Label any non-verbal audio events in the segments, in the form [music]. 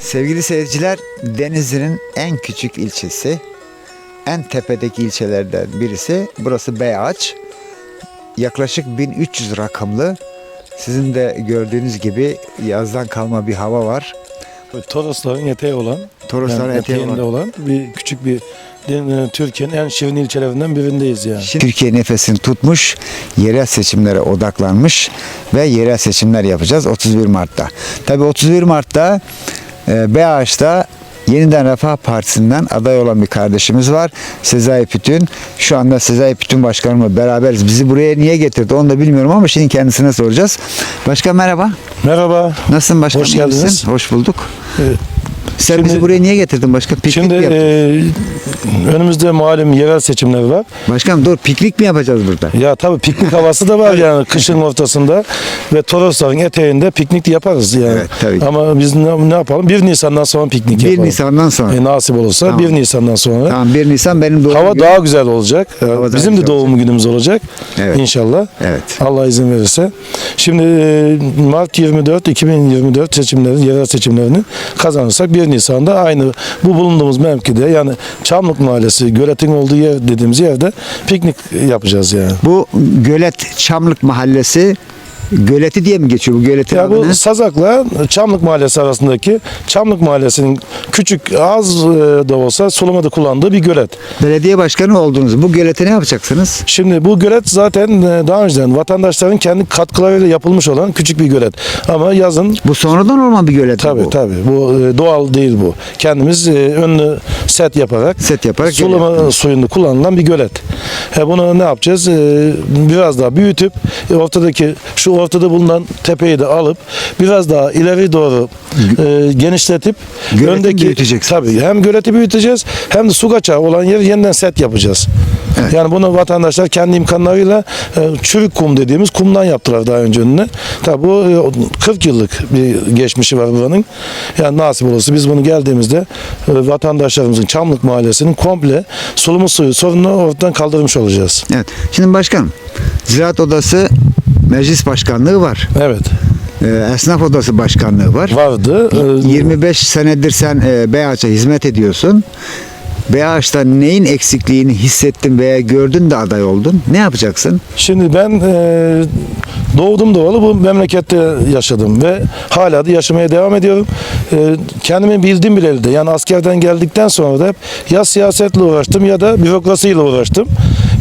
Sevgili seyirciler, Denizli'nin en küçük ilçesi, en tepedeki ilçelerden birisi. Burası Beyağaç. Yaklaşık 1300 rakımlı. Sizin de gördüğünüz gibi yazdan kalma bir hava var. Torosların eteği olan, Torosların yani eteği eteğinde olan. olan bir küçük bir e, Türkiye'nin en şirin ilçelerinden birindeyiz yani. Türkiye nefesini tutmuş, yerel seçimlere odaklanmış ve yerel seçimler yapacağız 31 Mart'ta. Tabii 31 Mart'ta e, Beağaç'ta Yeniden Refah Partisi'nden aday olan bir kardeşimiz var. Sezai Pütün. Şu anda Sezai Pütün Başkanımla beraberiz. Bizi buraya niye getirdi onu da bilmiyorum ama şimdi kendisine soracağız. Başkan merhaba. Merhaba. Nasılsın başkan? Hoş misin? geldiniz. Hoş bulduk. Evet. Sen Şimdi- bizi buraya niye getirdin başkan? Piknik Şimdi e, önümüzde malum yerel seçimler var. Başkanım dur piknik mi yapacağız burada? Ya tabii piknik havası da var yani kışın ortasında ve Torosların eteğinde piknik yaparız yani. Evet, tabii. Ama biz ne, ne yapalım? 1 Nisan'dan sonra piknik 1 yapalım. Nisan'dan sonra. E, nasip olursa Tamam. 1 Nisan'dan sonra. Tamam 1 Nisan benim doğum Hava günüm. daha güzel olacak. Hava Bizim de doğum günümüz olacak. Evet. İnşallah. Evet. Allah izin verirse. Şimdi e, Mart 24 2024 seçimlerin yerel seçimlerini kazanırsak 1 Nisan'da aynı bu bulunduğumuz mevkide yani Çamlık Mahallesi Gölet'in olduğu yer dediğimiz yerde piknik yapacağız yani. Bu Gölet Çamlık Mahallesi Göleti diye mi geçiyor bu göletin Ya bu ne? Sazak'la Çamlık Mahallesi arasındaki Çamlık Mahallesi'nin küçük az e, da olsa sulamada kullandığı bir gölet. Belediye başkanı oldunuz. Bu gölete ne yapacaksınız? Şimdi bu gölet zaten e, daha önceden vatandaşların kendi katkılarıyla yapılmış olan küçük bir gölet. Ama yazın Bu sonradan olma bir gölet mi tabi bu. tabi bu e, doğal değil bu. Kendimiz önlü set yaparak Set yaparak sulama suyunu kullanılan bir gölet. E, bunu ne yapacağız? Biraz daha büyütüp ortadaki şu ortada bulunan tepeyi de alıp biraz daha ileri doğru e, genişletip Göleti öndeki büyüteceksin. tabi hem göleti büyüteceğiz hem de su kaçağı olan yeri yeniden set yapacağız. Evet. Yani bunu vatandaşlar kendi imkanlarıyla e, çürük kum dediğimiz kumdan yaptılar daha önce önüne. Tabi bu e, 40 yıllık bir geçmişi var buranın. Yani nasip olursa biz bunu geldiğimizde e, vatandaşlarımızın Çamlık Mahallesi'nin komple sulama suyu sorununu ortadan kaldırmış olacağız. Evet. Şimdi başkanım Ziraat Odası Meclis Başkanlığı var. Evet. Ee, Esnaf Odası Başkanlığı var. Vardı. E, 25 senedir sen e, Beyaç'a hizmet ediyorsun. Beyaç'ta neyin eksikliğini hissettin veya gördün de aday oldun? Ne yapacaksın? Şimdi ben e, doğdum doğalı bu memlekette yaşadım ve hala da yaşamaya devam ediyorum. E, kendimi bildim bileli de yani askerden geldikten sonra da hep ya siyasetle uğraştım ya da bürokrasiyle uğraştım.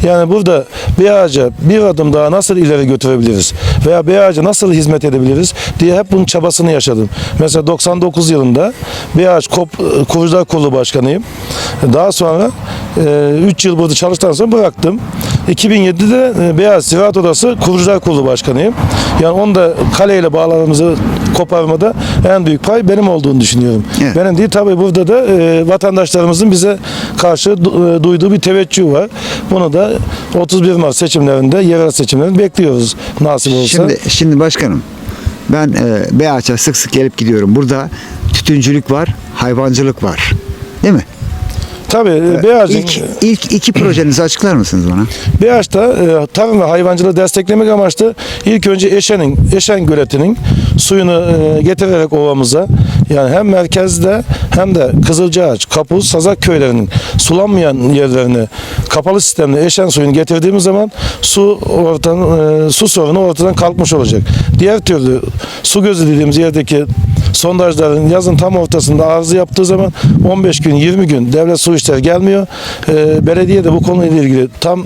Yani burada bir ağaca bir adım daha nasıl ileri götürebiliriz veya bir ağaca nasıl hizmet edebiliriz diye hep bunun çabasını yaşadım. Mesela 99 yılında bir ağaç Kop, Kurucular Kurulu Başkanıyım. Daha sonra 3 yıl burada çalıştıktan sonra bıraktım. 2007'de e, Beyaz Ziraat Odası Kurucular Kurulu Başkanıyım. Yani onda kaleyle bağlarımızı koparmada en büyük pay benim olduğunu düşünüyorum. Evet. Benim değil tabii burada da e, vatandaşlarımızın bize karşı e, duyduğu bir teveccüh var. Bunu da 31 Mart seçimlerinde, yerel seçimlerinde bekliyoruz nasip olsa. Şimdi şimdi başkanım ben e, Beyaç'a sık sık gelip gidiyorum. Burada tütüncülük var, hayvancılık var. Değil mi? Tabii e, Beyaz'ın İlk, ilk iki projenizi açıklar mısınız bana? Beyaş'ta e, tarım ve hayvancılığı desteklemek amaçlı ilk önce Eşen'in, Eşen göletinin suyunu e, getirerek ovamıza yani hem merkezde hem de Kızılcaağaç, Kapuz, Sazak köylerinin sulanmayan yerlerine kapalı sistemle Eşen suyunu getirdiğimiz zaman su ortadan, e, su sorunu ortadan kalkmış olacak. Diğer türlü su gözü dediğimiz yerdeki sondajların yazın tam ortasında arıza yaptığı zaman 15 gün 20 gün devlet su işleri gelmiyor. Ee, belediye de bu konuyla ilgili tam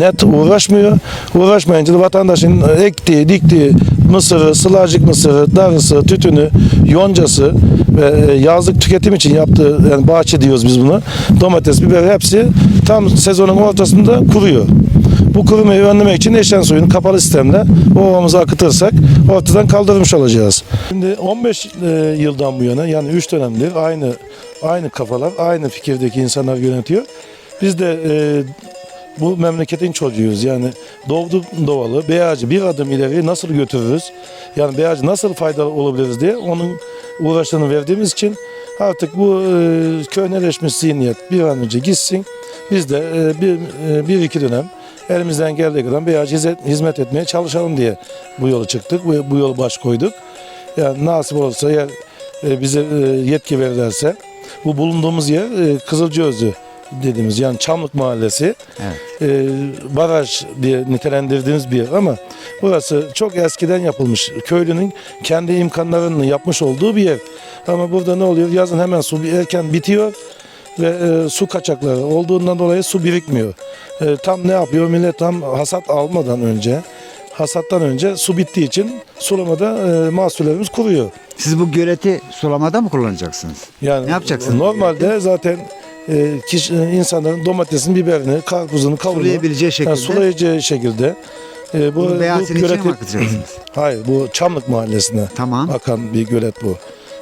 net uğraşmıyor. Uğraşmayınca da vatandaşın ektiği, diktiği mısırı, sılacık mısırı, darısı, tütünü, yoncası ve e, yazlık tüketim için yaptığı yani bahçe diyoruz biz buna. Domates, biber hepsi tam sezonun ortasında kuruyor. Bu kurumayı önlemek için eşen suyunu kapalı sistemle ovamıza akıtırsak ortadan kaldırmış olacağız. Şimdi 15 e, yıldan bu yana yani 3 dönemdir aynı aynı kafalar, aynı fikirdeki insanlar yönetiyor. Biz de e, bu memleketin çocuğuyuz. Yani doğdu doğalı Beyacı bir adım ileri nasıl götürürüz? Yani Beyacı nasıl faydalı olabiliriz diye onun uğraşlarını verdiğimiz için artık bu e, köhneleşmiş zihniyet bir an önce gitsin. Biz de e, bir, e, bir iki dönem elimizden geldiği kadar Beyacı hizmet, etmeye çalışalım diye bu yolu çıktık. Bu, bu yolu baş koyduk. Yani nasip olursa eğer e, bize e, yetki verirlerse bu bulunduğumuz yer e, Kızılcaözü dediğimiz yani Çamlık Mahallesi Evet. e, baraj diye nitelendirdiğimiz bir yer ama burası çok eskiden yapılmış. Köylünün kendi imkanlarını yapmış olduğu bir yer. Ama burada ne oluyor? Yazın hemen su erken bitiyor ve e, su kaçakları olduğundan dolayı su birikmiyor. E, tam ne yapıyor? Millet tam hasat almadan önce hasattan önce su bittiği için sulamada e, mahsullerimiz kuruyor. Siz bu göleti sulamada mı kullanacaksınız? Yani Ne yapacaksınız? Normalde zaten e, kişi, insanların domatesini, biberini, karpuzunu, kavunu Sulayabileceği şekilde. yani sulayacağı şekilde e, bu, Bunu bu mi akıtacaksınız? [laughs] Hayır bu Çamlık Mahallesi'ne Tamam. akan bir gölet bu.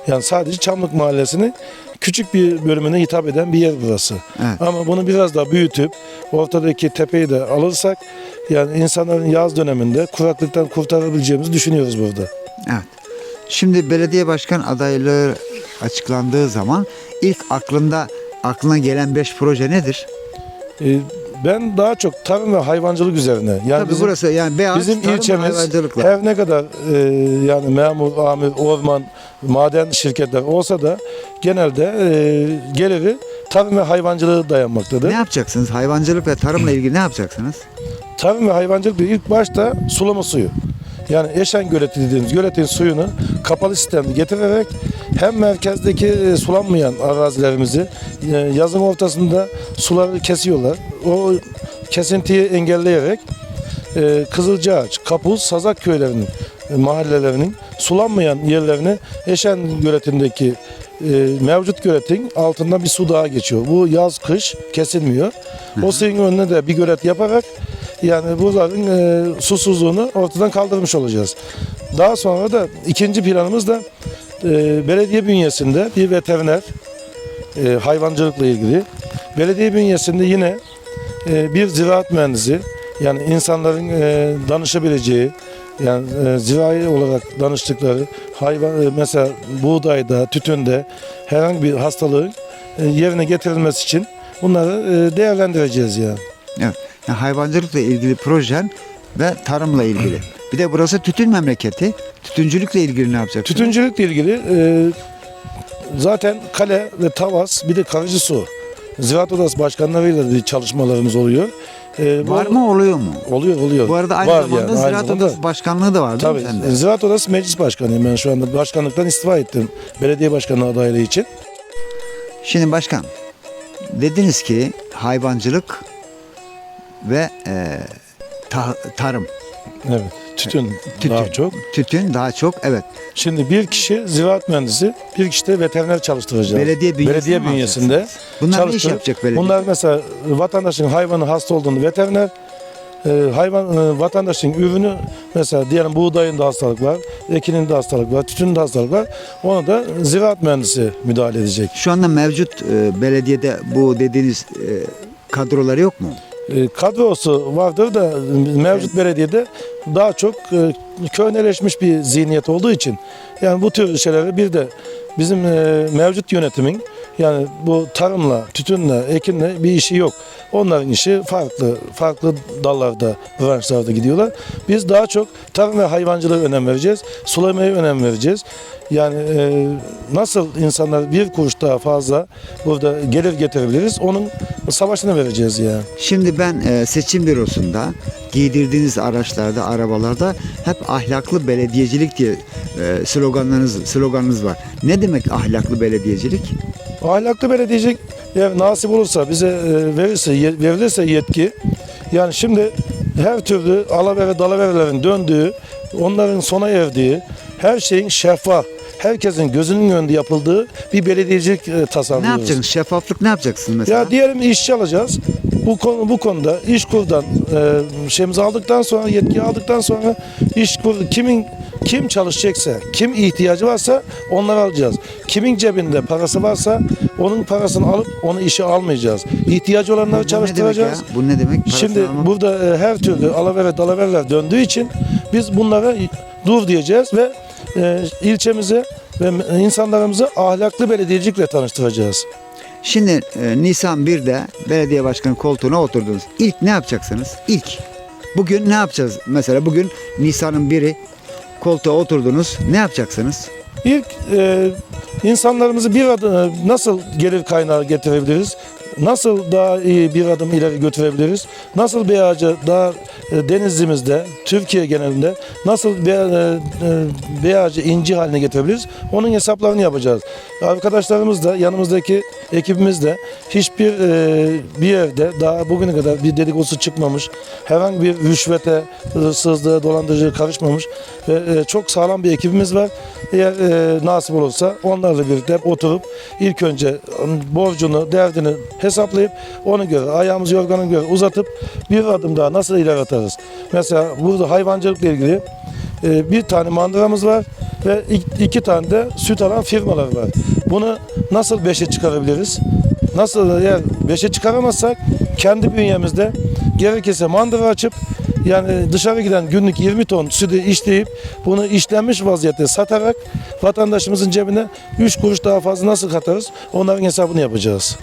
Yani sadece Çamlık Mahallesi'nin küçük bir bölümüne hitap eden bir yer burası. Evet. Ama bunu biraz daha büyütüp ortadaki tepeyi de alırsak yani insanların yaz döneminde kuraklıktan kurtarabileceğimizi düşünüyoruz burada. Evet. Şimdi belediye başkan adaylığı açıklandığı zaman ilk aklında aklına gelen 5 proje nedir? E, ben daha çok tarım ve hayvancılık üzerine. Yani Tabii bizim, burası yani beyaz bizim tarım ilçemiz her ne kadar e, yani memur, amir, orman, maden şirketler olsa da genelde e, geliri tarım ve hayvancılığı dayanmaktadır. Ne yapacaksınız? Hayvancılık ve tarımla ilgili ne yapacaksınız? Tarım ve hayvancılık ilk başta sulama suyu. Yani Eşen Göleti dediğimiz göletin suyunu kapalı sistemde getirerek hem merkezdeki e, sulanmayan arazilerimizi e, yazın ortasında suları kesiyorlar. O kesintiyi engelleyerek e, Kızılcaağaç, Kapuz, Sazak köylerinin mahallelerinin sulanmayan yerlerini Eşen göletindeki e, mevcut göletin altından bir su daha geçiyor. Bu yaz kış kesilmiyor. O suyun önüne de bir gölet yaparak yani buraların e, susuzluğunu ortadan kaldırmış olacağız. Daha sonra da ikinci planımız da e, belediye bünyesinde bir veteriner e, hayvancılıkla ilgili. Belediye bünyesinde yine e, bir ziraat mühendisi yani insanların e, danışabileceği yani e, zirai olarak danıştıkları hayvan e, mesela buğdayda, tütünde herhangi bir hastalığın e, yerine getirilmesi için bunları e, değerlendireceğiz yani. Evet. Yani hayvancılıkla ilgili projen ve tarımla ilgili. Bir de burası tütün memleketi. Tütüncülükle ilgili ne yapacaksınız? Tütüncülükle ilgili e, zaten kale ve tavas bir de karıcı su. Ziraat Odası başkanlarıyla bir çalışmalarımız oluyor. E, bu- Var mı oluyor mu? Oluyor oluyor. Bu arada aynı Var zamanda yani, aynı Ziraat zamanda- Odası Başkanlığı da var değil Tabii. mi sende? Ziraat Odası Meclis Başkanıyım ben şu anda. Başkanlıktan istifa ettim. Belediye başkanlığı adaylığı için. Şimdi başkan dediniz ki hayvancılık ve e, ta- tarım, Evet. Tütün, tütün, daha çok. tütün daha çok evet. Şimdi bir kişi ziraat mühendisi, bir kişi de veteriner çalıştıracağız. Belediye bünyesinde Belediye bünyesinde. Bunlar ne iş yapacak belediye? Bunlar mesela vatandaşın hayvanı hasta olduğunu veteriner, e, hayvan e, vatandaşın ürünü mesela diyelim buğdayında hastalık var, ekinin de hastalık var, tütünün de hastalık var. Onu da ziraat mühendisi müdahale edecek. Şu anda mevcut e, belediyede bu dediğiniz e, kadroları yok mu? E, kadrosu vardır da mevcut belediyede daha çok e, köhneleşmiş bir zihniyet olduğu için. Yani bu tür şeyleri bir de bizim e, mevcut yönetimin yani bu tarımla, tütünle, ekinle bir işi yok. Onların işi farklı, farklı dallarda, branşlarda gidiyorlar. Biz daha çok tarım ve hayvancılığa önem vereceğiz. Sulamaya önem vereceğiz. Yani e, nasıl insanlar bir kuruş daha fazla burada gelir getirebiliriz onun savaşını vereceğiz yani. Şimdi ben e, seçim bürosunda giydirdiğiniz araçlarda, arabalarda hep ahlaklı belediyecilik diye e, sloganlarınız sloganınız var. Ne demek ahlaklı belediyecilik? Ahlaklı belediyecilik nasip olursa bize e, verirse verilirse yetki yani şimdi her türlü alavere dalaverelerin döndüğü onların sona erdiği her şeyin şeffaf herkesin gözünün önünde yapıldığı bir belediyecilik e, Ne tasarlıyoruz. yapacaksınız? Şeffaflık ne yapacaksınız mesela? Ya diyelim işçi alacağız. Bu konu bu konuda iş kurdan e, şeyimizi aldıktan sonra yetki aldıktan sonra iş kur kimin kim çalışacaksa, kim ihtiyacı varsa onları alacağız. Kimin cebinde parası varsa onun parasını alıp onu işe almayacağız. İhtiyacı olanları Bu ne çalıştıracağız. Bu ne demek? Parasını Şimdi almak- burada e, her türlü alavere dalavereler döndüğü için biz bunlara dur diyeceğiz ve e, ilçemizi ve insanlarımızı ahlaklı belediyecilikle tanıştıracağız. Şimdi e, Nisan 1'de belediye başkanı koltuğuna oturdunuz. İlk ne yapacaksınız? İlk. Bugün ne yapacağız? Mesela bugün Nisan'ın 1'i koltuğa oturdunuz. Ne yapacaksınız? İlk e, insanlarımızı bir adım nasıl gelir kaynağı getirebiliriz? Nasıl daha iyi bir adım ileri götürebiliriz? Nasıl bir ağacı daha e, denizimizde, Türkiye genelinde nasıl bir, e, e, bir ağacı inci haline getirebiliriz? Onun hesaplarını yapacağız. Arkadaşlarımız da yanımızdaki ekibimiz de hiçbir bir yerde daha bugüne kadar bir dedikodusu çıkmamış. Herhangi bir rüşvete, hırsızlığa, dolandırıcılığa karışmamış ve çok sağlam bir ekibimiz var. Eğer nasip olursa onlarla birlikte oturup ilk önce onun borcunu, derdini hesaplayıp ona göre ayağımızı yorgana göre uzatıp bir adım daha nasıl ileri atarız? Mesela burada hayvancılıkla ilgili e, bir tane mandıramız var ve ik- iki tane de süt alan firmalar var. Bunu nasıl beşe çıkarabiliriz? Nasıl eğer beşe çıkaramazsak kendi bünyemizde gerekirse mandıra açıp yani dışarı giden günlük 20 ton sütü işleyip bunu işlenmiş vaziyette satarak vatandaşımızın cebine 3 kuruş daha fazla nasıl katarız onların hesabını yapacağız.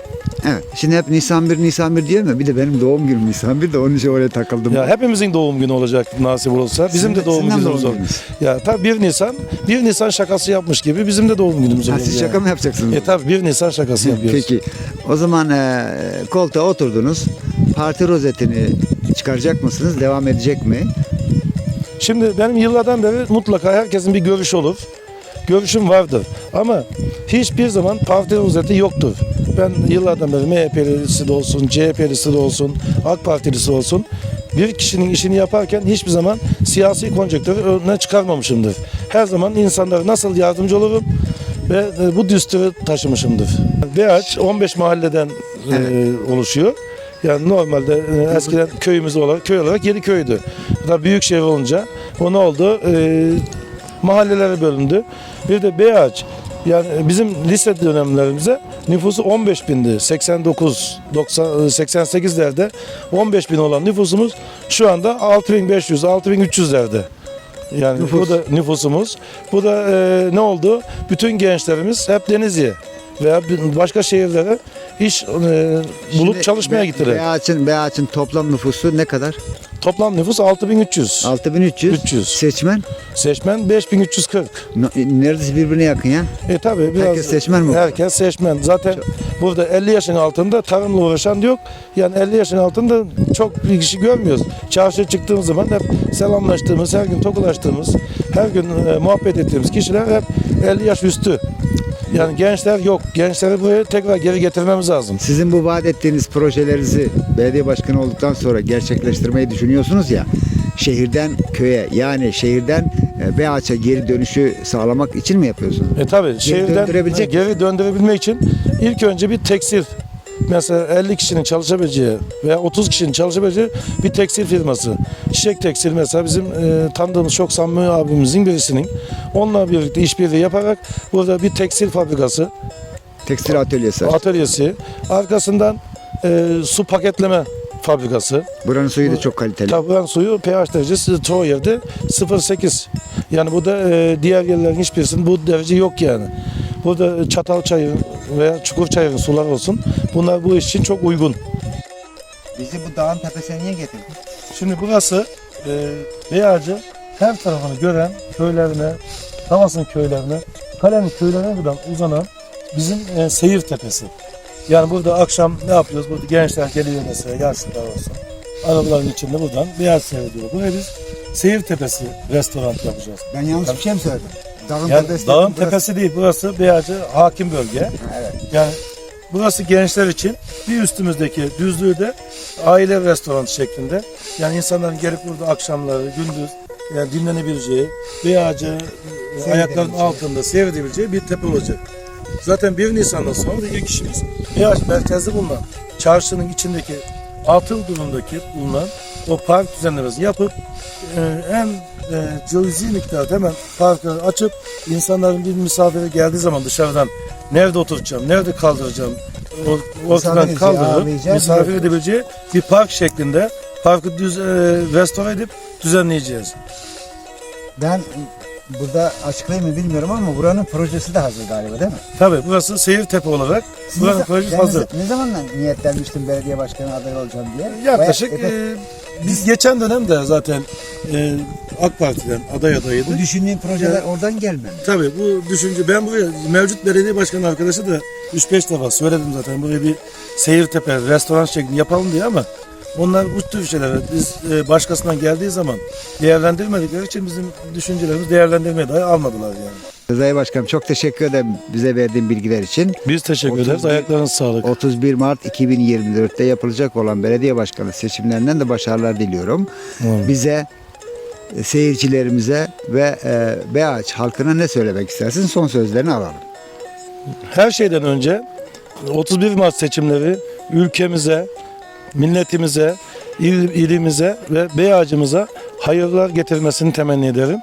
Evet. Şimdi hep Nisan 1, Nisan 1 diyor mu? Bir de benim doğum günüm Nisan 1 de onun için oraya takıldım. Ya hepimizin doğum günü olacak nasip olursa. Bizim de doğum de mi günümüz doğum olur. Ya tabii 1 Nisan, 1 Nisan şakası yapmış gibi bizim de doğum günümüz olur. siz yani. şaka mı yapacaksınız? E tabii 1 Nisan şakası yapıyoruz. Peki. O zaman e, koltuğa oturdunuz. Parti rozetini çıkaracak mısınız? Devam edecek mi? Şimdi benim yıllardan beri mutlaka herkesin bir görüşü olur. Görüşüm vardır. Ama hiçbir zaman parti rozeti yoktur. Ben yıllardan beri MHP'lisi de olsun, CHP'lisi de olsun, AK Partilisi olsun bir kişinin işini yaparken hiçbir zaman siyasi konjonktürü önüne çıkarmamışımdır. Her zaman insanlara nasıl yardımcı olurum ve e, bu düsturu taşımışımdır. Beaç 15 mahalleden e, oluşuyor. Yani normalde e, eskiden köyümüz olarak köy olarak yedi köydü. Daha büyük şehir olunca o ne oldu? E, mahallelere bölündü. Bir de Beyağaç yani bizim lise dönemlerimize nüfusu 15 bindi. 89, 90, 88'lerde 15 bin olan nüfusumuz şu anda 6500, 6300'lerde. Yani Nüfus. bu da nüfusumuz. Bu da e, ne oldu? Bütün gençlerimiz hep Denizli'ye veya başka şehirlere iş e, bulup Şimdi çalışmaya Be- gittiler. Beyaç'ın Beyaç'ın toplam nüfusu ne kadar? Toplam nüfus 6300. 6300. 300. Seçmen Seçmen 5340. no- neredeyse birbirine yakın ya. E tabi biraz Herkes seçmen mi? Herkes seçmen. Zaten burada 50 yaşın altında tarımla uğraşan yok. Yani 50 yaşın altında çok bir kişi görmüyoruz. Çarşıya çıktığımız zaman hep selamlaştığımız, her gün tokulaştığımız, her gün e, muhabbet ettiğimiz kişiler hep 50 yaş üstü. Yani gençler yok. Gençleri buraya tekrar geri getirmemiz lazım. Sizin bu vaat ettiğiniz projelerinizi belediye başkanı olduktan sonra gerçekleştirmeyi düşünüyorsunuz ya. Şehirden köye yani şehirden e, Beyaç'a geri dönüşü sağlamak için mi yapıyorsunuz? E tabi şehirden döndürebilecek geri döndürebilmek için ilk önce bir tekstil mesela 50 kişinin çalışabileceği veya 30 kişinin çalışabileceği bir tekstil firması. Çiçek Tekstil mesela bizim e, tanıdığımız çok samimi abimizin birisinin. Onunla birlikte işbirliği yaparak burada bir tekstil fabrikası, Tekstil atölyesi. atölyesi, arkasından e, su paketleme fabrikası. Buranın suyu da çok kaliteli. Taburan suyu pH derecesi çoğu yerde 0.8. Yani bu da e, diğer yerlerin hiçbirisinin bu derece yok yani. Burada çatal çayı veya çukur çayı sular olsun. Bunlar bu iş için çok uygun. Bizi bu dağın tepesine niye getirdin? Şimdi burası e, Beyacı her tarafını gören köylerine, Tavas'ın köylerine, Kalenin köylerine kadar uzanan bizim e, seyir tepesi. Yani burada akşam ne yapıyoruz? Burada gençler geliyor mesela yaşlılar olsun. Arabaların içinde buradan Beyaz seyrediyor. Buraya biz seyir tepesi restoran yapacağız. Ben yanlış bir şey mi söyledim? Dağın Yani tepesi dağın burası- tepesi değil, burası Beyacı hakim bölge. Evet. Yani burası gençler için bir üstümüzdeki düzlüğü de aile restoranı şeklinde. Yani insanların gelip burada akşamları, gündüz yani dinlenebileceği, Beyacı e, ayaklarının altında seyredebileceği bir tepe olacak. Zaten 1 Nisan'dan sonra da ilk işimiz Beyaz merkezde bulunan çarşının içindeki atıl durumdaki bulunan o park düzenlemesini yapıp e, en e, cüzi miktarda hemen parkı açıp insanların bir misafiri geldiği zaman dışarıdan nerede oturacağım, nerede kaldıracağım, o- ortadan kaldırıp misafir bir- edebileceği bir park şeklinde parkı düz, e, restore edip düzenleyeceğiz. Ben burada açıklayayım mı bilmiyorum ama buranın projesi de hazır galiba değil mi? Tabii burası Seyirtepe olarak buranın ne, projesi yani hazır. Ne zamandan niyetlenmiştin belediye başkanı adayı olacağım diye? Yaklaşık Bayağı- e, biz geçen dönemde zaten e, AK Parti'den aday adayıydı. bu düşündüğün projeler oradan gelmedi. Tabii bu düşünce ben buraya mevcut belediye başkanı arkadaşı da 3-5 defa söyledim zaten buraya bir Seyirtepe restoran şeklinde yapalım diye ama onlar bu tür şeyleri biz e, başkasından geldiği zaman değerlendirmedikleri için bizim düşüncelerimiz değerlendirmeye dahi almadılar yani. Rıza'ya Başkanım çok teşekkür ederim bize verdiğin bilgiler için. Biz teşekkür 31 ederiz. Ayaklarınız sağlık. 31 Mart 2024'te yapılacak olan belediye başkanı seçimlerinden de başarılar diliyorum. Amin. Bize, e, seyircilerimize ve e, Beaç halkına ne söylemek istersin? Son sözlerini alalım. Her şeyden önce 31 Mart seçimleri ülkemize, milletimize, il, ilimize ve beyacımıza hayırlar getirmesini temenni ederim.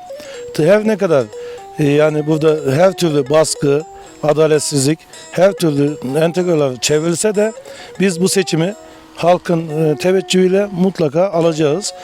Her ne kadar e, yani burada her türlü baskı, adaletsizlik, her türlü entegralar çevrilse de biz bu seçimi halkın e, teveccühüyle mutlaka alacağız.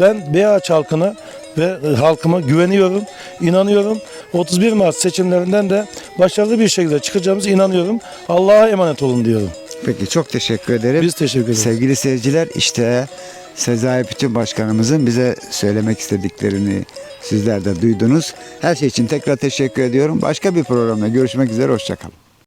Ben Beyaç halkına ve e, halkıma güveniyorum, inanıyorum. 31 Mart seçimlerinden de başarılı bir şekilde çıkacağımıza inanıyorum. Allah'a emanet olun diyorum. Peki çok teşekkür ederim. Biz teşekkür ederiz. Sevgili seyirciler işte Sezai Bütün Başkanımızın bize söylemek istediklerini sizler de duydunuz. Her şey için tekrar teşekkür ediyorum. Başka bir programda görüşmek üzere. Hoşçakalın.